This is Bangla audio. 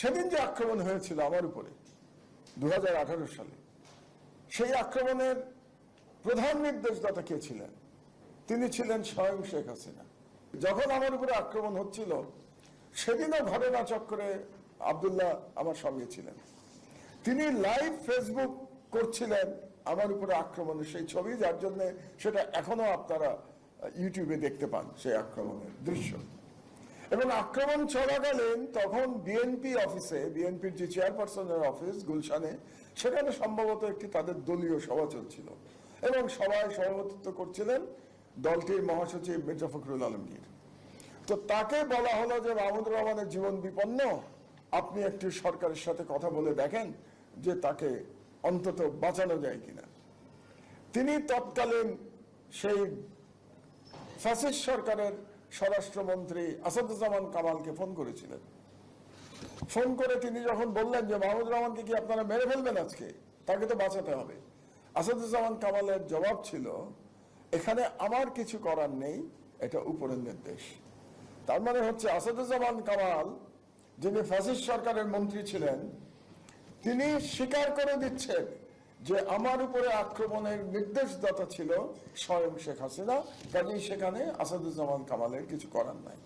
সেদিন যে আক্রমণ হয়েছিল আমার উপরে দু হাজার আঠারো সালে, সেই আক্রমণের প্রধান নির্দেশদাতা কে ছিলেন? তিনি ছিলেন স্বয়ং শেখ হাসিনা। যখন আমার উপরে আক্রমণ হচ্ছিল, সেদিনও ঘটনা চক্রে আবদুল্লাহ আমার সঙ্গে ছিলেন। তিনি লাইভ ফেসবুক করছিলেন আমার উপরে আক্রমণের সেই ছবি, যার জন্য সেটা এখনও আপনারা ইউটিউবে দেখতে পান সেই আক্রমণের দৃশ্য। এবং আক্রমণ চলাকালীন তখন বিএনপি অফিসে বিএনপির যে চেয়ারপারসনের অফিস গুলশানে, সেখানে সম্ভবত একটি তাদের দলীয় সভা চলছিল। এবং সভায় সভাপতিত্ব করছিলেন দলটির মহাসচিব মির্জা ফখরুল আলমগীর তো তাকে বলা হলো যে, মাহমুদুর রহমানের জীবন বিপন্ন। আপনি একটি সরকারের সাথে কথা বলে দেখেন যে তাকে অন্তত বাঁচানো যায় কিনা। তিনি তৎকালীন সেই ফ্যাসিস্ট সরকারের স্বরাষ্ট্রমন্ত্রী আসাদুজ্জামান কামালকে ফোন করেছিলেন। ফোন করে তিনি যখন বললেন যে মাহমুদ রহমানকে কি আপনারা মেরে ফেলবেন আজকে? তাকে তো বাঁচাতে হবে। আসাদুজ্জামান কামালের জবাব ছিল, এখানে আমার কিছু করার নেই, এটা উপরের নির্দেশ। তার মানে হচ্ছে আসাদুজ্জামান কামাল, যিনি ফ্যাসিস্ট সরকারের মন্ত্রী ছিলেন, তিনি স্বীকার করে দিচ্ছেন যে আমার উপরে আক্রমণের নির্দেশদাতা ছিল স্বয়ং শেখ হাসিনা, কাজেই সেখানে আসাদুজ্জামান কামালের কিছু করার নাই।